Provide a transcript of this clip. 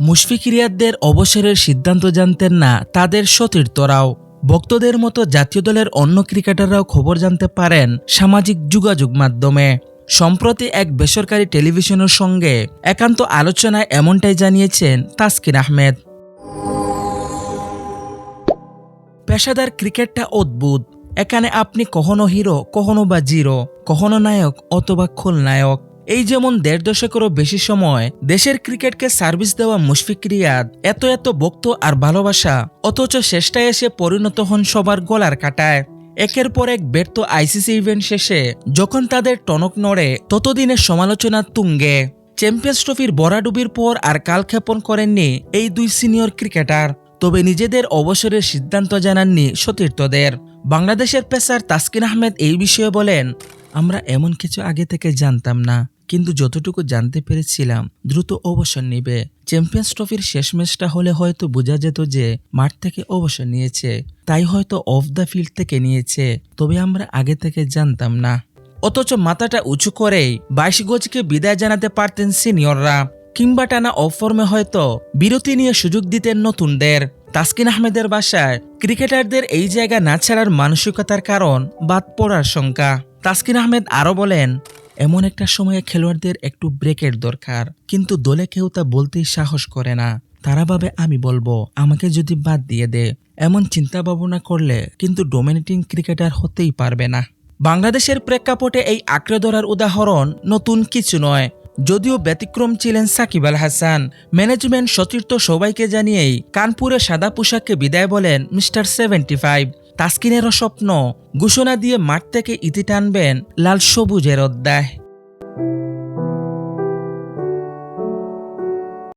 মুশফিক রিয়াদদের অবসরের সিদ্ধান্ত জানতেন না, তাদের সতীর্থরাও। ভক্তদের মতো জাতীয় দলের অন্য ক্রিকেটাররাও খবর জানতে পারেন সামাজিক যোগাযোগ মাধ্যমে। সম্প্রতি এক বেসরকারি টেলিভিশনের সঙ্গে একান্ত আলোচনায় এমনটাই জানিয়েছেন তাসকিন আহমেদ। পেশাদার ক্রিকেটটা অদ্ভুত। এখানে আপনি কখনো হিরো, কখনো বা জিরো, কখনো নায়ক অথবা খলনায়ক। এই যেমন দেড় দশকেরও বেশি সময় দেশের ক্রিকেটকে সার্ভিস দেওয়া মুশফিক রিয়াদ এত এত বক্ত আর ভালোবাসা, অথচ শেষটায় এসে পরিণত হন সবার গলার কাটায়। একের পর এক ব্যর্থ আইসিসি ইভেন্ট শেষে যখন তাদের টনক নড়ে ততদিনের সমালোচনা তুঙ্গে। চ্যাম্পিয়ন্স ট্রফির বরাডুবির পর আর কালক্ষেপণ করেননি এই দুই সিনিয়র ক্রিকেটার। তবে নিজেদের অবসরের সিদ্ধান্ত জানাননি সতীর্থদের। বাংলাদেশের পেসার তাসকিন আহমেদ এই বিষয়ে বলেন, আমরা এমন কিছু আগে থেকে জানতাম না। কিন্তু যতটুকু জানতে পেরেছিলাম, দ্রুত অবসর নিবে। চ্যাম্পিয়ন্স ট্রফির শেষ ম্যাচটা হলে হয়তো বোঝা যেত যে, মাঠ থেকে অবসর নিয়েছে। তাই হয়তো অফ দ্য ফিল্ড থেকে নিয়েছে। তবে আমরা আগে থেকে জানতাম না। অথচ মাথাটা উঁচু করেই বাইশ গজকে বিদায় জানাতে পারতেন সিনিয়ররা। কিংবা টানা অফ ফর্মে হয়তো বিরতি নিয়ে সুযোগ দিতেন নতুনদের। তাসকিন আহমেদের বাসায় ক্রিকেটারদের এই জায়গা না ছাড়ার মানসিকতার কারণ বাদ পড়ার শঙ্কা। তাসকিন আহমেদ আরও বলেন এমন একটা সময়ে খেলোয়াড়দের একটু ব্রেকের দরকার, কিন্তু দলে কেউ তা বলতেই সাহস করে না। তারা ভাবে, আমি বলব, আমাকে যদি বাদ দিয়ে দে। এমন চিন্তা ভাবনা করলে কিন্তু ডোমিনেটিং ক্রিকেটার হতেই পারবে না। বাংলাদেশের প্রেক্ষাপটে এই আঁকড়ে ধরার উদাহরণ নতুন কিছু নয়। যদিও ব্যতিক্রম ছিলেন সাকিব আল হাসান ম্যানেজমেন্ট সতীর্থ সবাইকে জানিয়েই কানপুরে সাদা পোশাককে বিদায় বলেন মিস্টার সেভেন্টি ফাইভ। তাস্কিনেরও স্বপ্ন। ঘোষণা দিয়ে মাঠ থেকে ইতি টানবেন লাল সবুজের অধ্যায়।